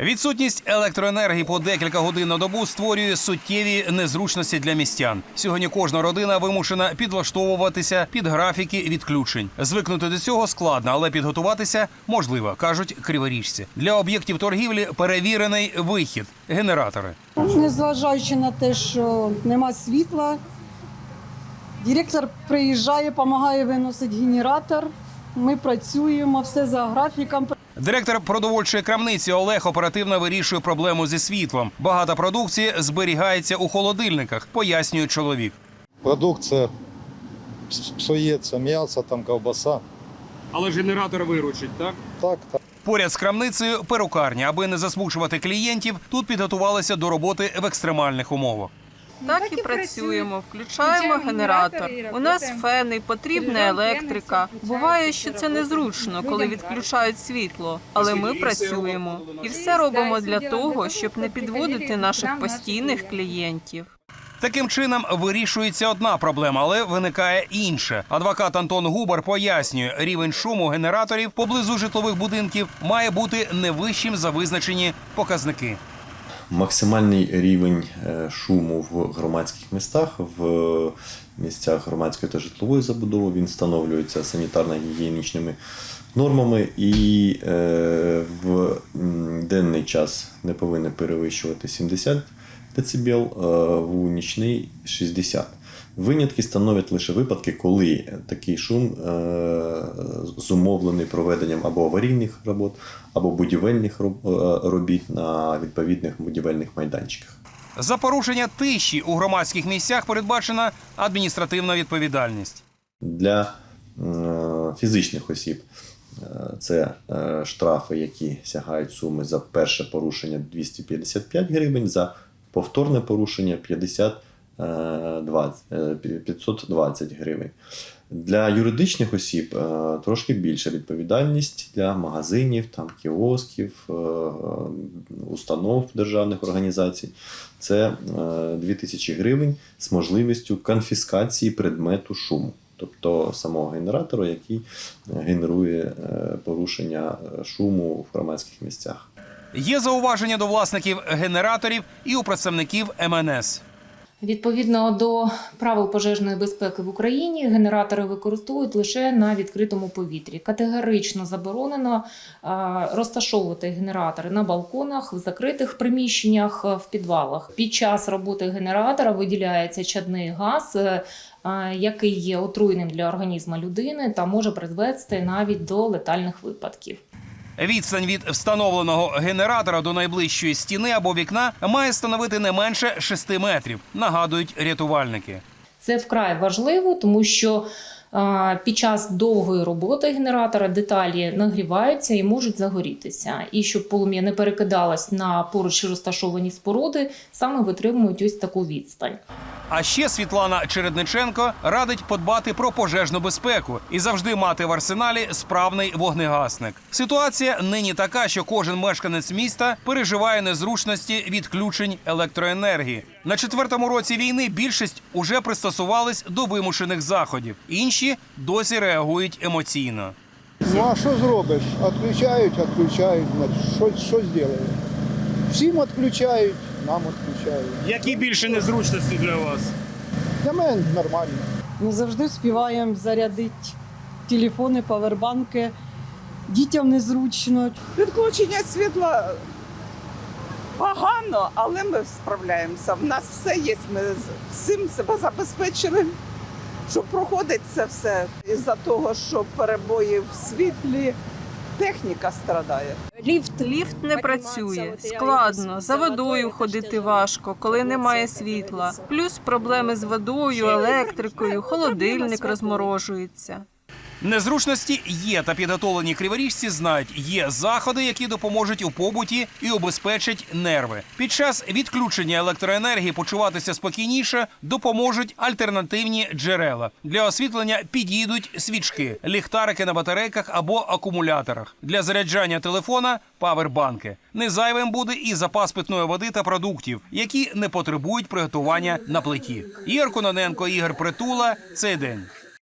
Відсутність електроенергії по декілька годин на добу створює суттєві незручності для містян. Сьогодні кожна родина вимушена підлаштовуватися під графіки відключень. Звикнути до цього складно, але підготуватися можливо, кажуть криворіжці. Для об'єктів торгівлі перевірений вихід генератори. Незважаючи на те, що нема світла, директор приїжджає, допомагає виносити генератор. Ми працюємо, все за графіком. Директор продовольчої крамниці Олег оперативно вирішує проблему зі світлом. Багато продукції зберігається у холодильниках, пояснює чоловік. Продукція псується, м'ясо, там ковбаса. Але генератор виручить, так? Так, так. Поряд з крамницею перукарня, аби не засмучувати клієнтів, тут підготувалися до роботи в екстремальних умовах. Так і працюємо. Включаємо генератор. У нас фени, потрібна електрика. Буває, що це незручно, коли відключають світло, але ми працюємо і все робимо для того, щоб не підводити наших постійних клієнтів. Таким чином вирішується одна проблема, але виникає інша. Адвокат Антон Губар пояснює, рівень шуму генераторів поблизу житлових будинків має бути не вищим за визначені показники. Максимальний рівень е, шуму в громадських містах, в місцях громадської та житлової забудови. Він встановлюється санітарно-гігієнічними нормами і е, в денний час не повинен перевищувати 70 дБ, е, в нічний 60 Винятки становлять лише випадки, коли такий шум е, зумовлений проведенням або аварійних робот, або будівельних роб- е, робіт на відповідних будівельних майданчиках. За порушення тиші у громадських місцях передбачена адміністративна відповідальність. Для е, фізичних осіб це е, штрафи, які сягають суми за перше порушення 255 гривень, за повторне порушення 50, е, 20, е, 520 гривень. Для юридичних осіб е, трошки більша відповідальність для магазинів, там, кіосків, е, установ державних організацій. Це е, 2000 гривень з можливістю конфіскації предмету шуму, тобто самого генератора, який е, генерує е, порушення е, шуму в громадських місцях. Є зауваження до власників генераторів і у представників МНС. Відповідно до правил пожежної безпеки в Україні, генератори використовують лише на відкритому повітрі. Категорично заборонено розташовувати генератори на балконах, в закритих приміщеннях, е, в підвалах. Під час роботи генератора виділяється чадний газ, е, який є отруйним для організму людини та може призвести навіть до летальних випадків. Відстань від встановленого генератора до найближчої стіни або вікна має становити не менше 6 метрів, нагадують рятувальники. Це вкрай важливо, тому що під час довгої роботи генератора деталі нагріваються і можуть загорітися. І щоб полум'я не перекидалось на поруч розташовані споруди, саме витримують ось таку відстань. А ще Світлана Чередниченко радить подбати про пожежну безпеку і завжди мати в арсеналі справний вогнегасник. Ситуація нині така, що кожен мешканець міста переживає незручності відключень електроенергії. На четвертому році війни більшість уже пристосувались до вимушених заходів. Інші досі реагують емоційно. Ну а що зробиш? Отключають, відключають. Що, що зробили? Всім відключають, нам відключають. Які більше незручності для вас? Для мене нормально. Не завжди співаємо зарядити телефони, павербанки. Дітям незручно. Відключення світла погано, але ми справляємося. В нас все є. Ми з- всім себе забезпечили, щоб проходить це все. Із-за того, що перебої в світлі, техніка страдає. Ліфт ліфт не працює, складно. За водою ходити важко, коли немає світла. Плюс проблеми з водою, електрикою, холодильник розморожується. Незручності є, та підготовлені криворіжці знають, є заходи, які допоможуть у побуті і обезпечать нерви. Під час відключення електроенергії почуватися спокійніше допоможуть альтернативні джерела. Для освітлення підійдуть свічки, ліхтарики на батарейках або акумуляторах. Для заряджання телефона павербанки. Не зайвим буде і запас питної води та продуктів, які не потребують приготування на плиті. Ігор Кононенко, Ігор Притула. Цей день.